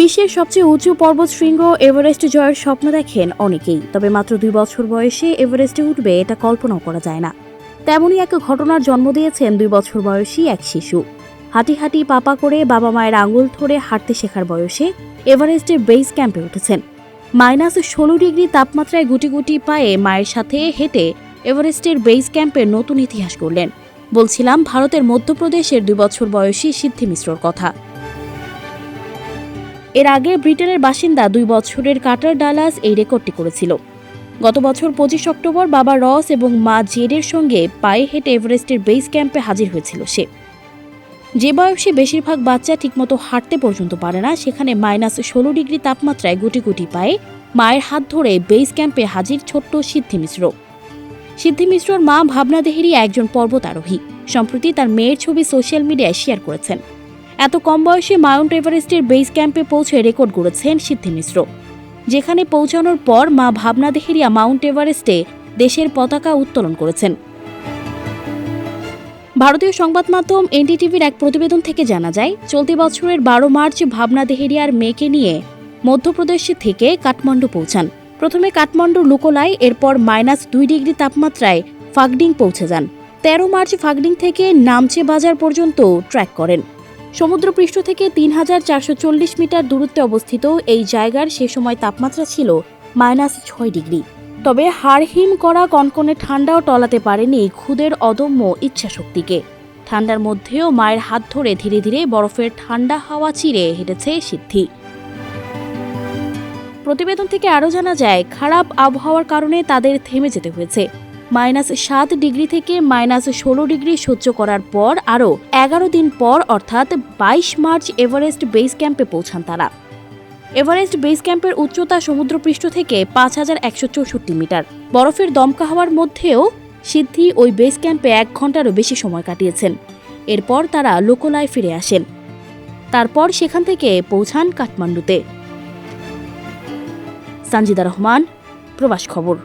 বিশ্বের সবচেয়ে উঁচু পর্বত শৃঙ্গ এভারেস্ট জয়ের স্বপ্ন দেখেন অনেকেই। তবে মাত্র দুই বছর বয়সে এভারেস্টে উঠবে এটা কল্পনাও করা যায় না। তেমনই এক ঘটনার জন্ম দিয়েছেন দুই বছর বয়সী এক শিশু। হাঁটি হাঁটি পাপা করে বাবা মায়ের আঙুল ধরে হাঁটতে শেখার বয়সে এভারেস্টের বেস ক্যাম্পে উঠেছেন। মাইনাস ষোলো ডিগ্রি তাপমাত্রায় গুটি গুটি পায়ে মায়ের সাথে হেঁটে এভারেস্টের বেস ক্যাম্পের নতুন ইতিহাস করলেন বলছিলাম, ভারতের মধ্যপ্রদেশের দুই বছর বয়সী সিদ্ধি মিশ্রর কথা। এর আগে ব্রিটেনের বাসিন্দা দুই বছরের কাটার ডালাস এই রেকর্ডটি করেছিল। গত বছর পঁচিশ অক্টোবর বাবা রস এবং মা জেডের সঙ্গে পায়ে হেঁটে এভারেস্টের বেস ক্যাম্পে হাজির হয়েছিল সে। যে বয়সে বেশিরভাগ বাচ্চা ঠিকমতো হাঁটতে পর্যন্ত পারে না, সেখানে মাইনাস ষোলো ডিগ্রি তাপমাত্রায় গুটি গুটি পায়ে মায়ের হাত ধরে বেস ক্যাম্পে হাজির ছোট্ট সিদ্ধি মিশ্র। সিদ্ধি মিশ্রর মা ভাবনা দেহেরই একজন পর্বতারোহী। সম্প্রতি তার মেয়ের ছবি সোশ্যাল মিডিয়ায় শেয়ার করেছেন। এত কম বয়সে মাউন্ট এভারেস্টের বেস ক্যাম্পে পৌঁছে রেকর্ড গড়েছেন সিদ্ধি মিশ্র। যেখানে পৌঁছানোর পর মা ভাবনা দেহেরিয়া মাউন্ট এভারেস্টে দেশের পতাকা উত্তোলন করেছেন। ভারতীয় সংবাদ মাধ্যম এনডিটিভির এক প্রতিবেদন থেকে জানা যায়, চলতি বছরের বারো মার্চ ভাবনা দেহেরিয়ার মেয়েকে নিয়ে মধ্যপ্রদেশ থেকে কাঠমান্ডু পৌঁছান। প্রথমে কাঠমান্ডু লুকোলাই এরপর মাইনাস দুই ডিগ্রি তাপমাত্রায় ফাগডিং পৌঁছে যান। তেরো মার্চ ফাগডিং থেকে নামচে বাজার পর্যন্ত ট্র্যাক করেন। সমুদ্রপৃষ্ঠ থেকে তিন হাজার চারশো চল্লিশ মিটার দূরত্বে অবস্থিত এই জায়গার সে সময় তাপমাত্রা ছিল মাইনাস ছয় ডিগ্রি। তবে হাড়হিম করা কনকনে ঠান্ডাও টলাতে পারেনি খুদের অদম্য ইচ্ছাশক্তিকে। ঠান্ডার মধ্যেও মায়ের হাত ধরে ধীরে ধীরে বরফের ঠান্ডা হাওয়া চিরে হেঁটেছে সিদ্ধি। প্রতিবেদন থেকে আরও জানা যায়, খারাপ আবহাওয়ার কারণে তাদের থেমে যেতে হয়েছে। মাইনাস সাত ডিগ্রি থেকে মাইনাস ষোলো ডিগ্রি সহ্য করার পর আরও এগারো দিন পর অর্থাৎ বাইশ মার্চ এভারেস্ট বেস ক্যাম্পে পৌঁছান তারা। এভারেস্ট বেস ক্যাম্পের উচ্চতা সমুদ্রপৃষ্ঠ থেকে পাঁচ হাজার একশো চৌষট্টি মিটার। বরফের দমকা হওয়ার মধ্যেও সিদ্ধি ওই বেস ক্যাম্পে এক ঘন্টারও বেশি সময় কাটিয়েছেন। এরপর তারা লোকলায় ফিরে আসেন। তারপর সেখান থেকে পৌঁছান কাঠমান্ডুতে। সঞ্জিদা রহমান, প্রবাস খবর।